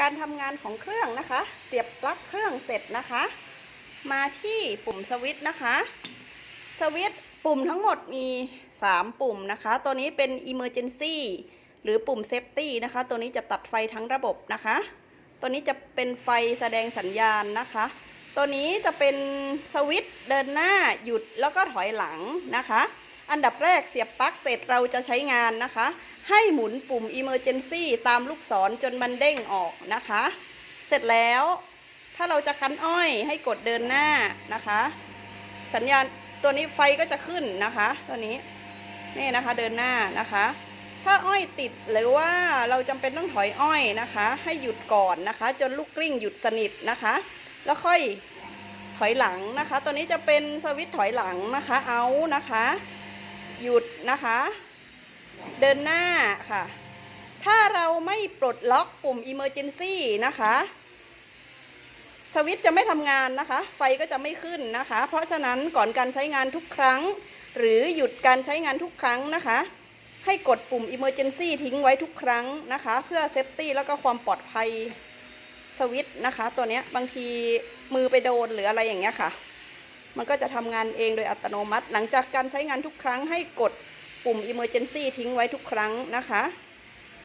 การทำงานของเครื่องนะคะ เสียบปลั๊กเครื่องเสร็จนะคะ มาที่ปุ่มสวิตช์นะคะ สวิตช์ปุ่มทั้งหมดมี 3 ปุ่มนะคะ ตัวนี้เป็น Emergency หรือปุ่ม Safety นะคะ ตัวนี้จะตัดไฟทั้งระบบนะคะ ตัวนี้จะเป็นไฟแสดงสัญญาณนะคะ ตัวนี้จะเป็นสวิตช์เดินหน้าหยุดแล้วก็ถอยหลังนะคะ อันดับแรกเสียบปลั๊กเสร็จเราจะใช้งานนะคะ ให้หมุนปุ่ม Emergency ตามลูกศรจนมันเด้งออกนะคะ เสร็จแล้วถ้าเราจะคั้นอ้อยให้กดเดินหน้านะคะ สัญญาณตัวนี้ไฟก็จะขึ้นนะคะ ตัวนี้นี่นะคะเดินหน้านะคะ ถ้าอ้อยติดหรือว่าเราจำเป็นต้องถอยอ้อยนะคะ ให้หยุดก่อนนะคะ จนลูกกลิ้งหยุดสนิทนะคะ แล้วค่อยถอยหลังนะคะ ตัวนี้จะเป็นสวิตช์ถอยหลังนะคะเอานะคะ หยุดนะคะ เดินหน้าค่ะ ถ้าเราไม่ปลดล็อกปุ่ม Emergency นะคะ สวิตช์จะไม่ทำงานนะคะ ไฟก็จะไม่ขึ้นนะคะ เพราะฉะนั้นก่อนการใช้งานทุกครั้ง หรือหยุดการใช้งานทุกครั้งนะคะ ให้กดปุ่ม Emergency ทิ้งไว้ทุกครั้งนะคะ เพื่อเซฟตี้แล้วก็ความปลอดภัยสวิตช์นะคะ ตัวเนี้ยบางทีมือไปโดนหรืออะไรอย่างเงี้ยค่ะ มันก็จะทำงานเองโดยอัตโนมัติ หลังจากการใช้งานทุกครั้งให้กด ปุ่ม Emergency ทิ้งไว้ทุกครั้งนะคะ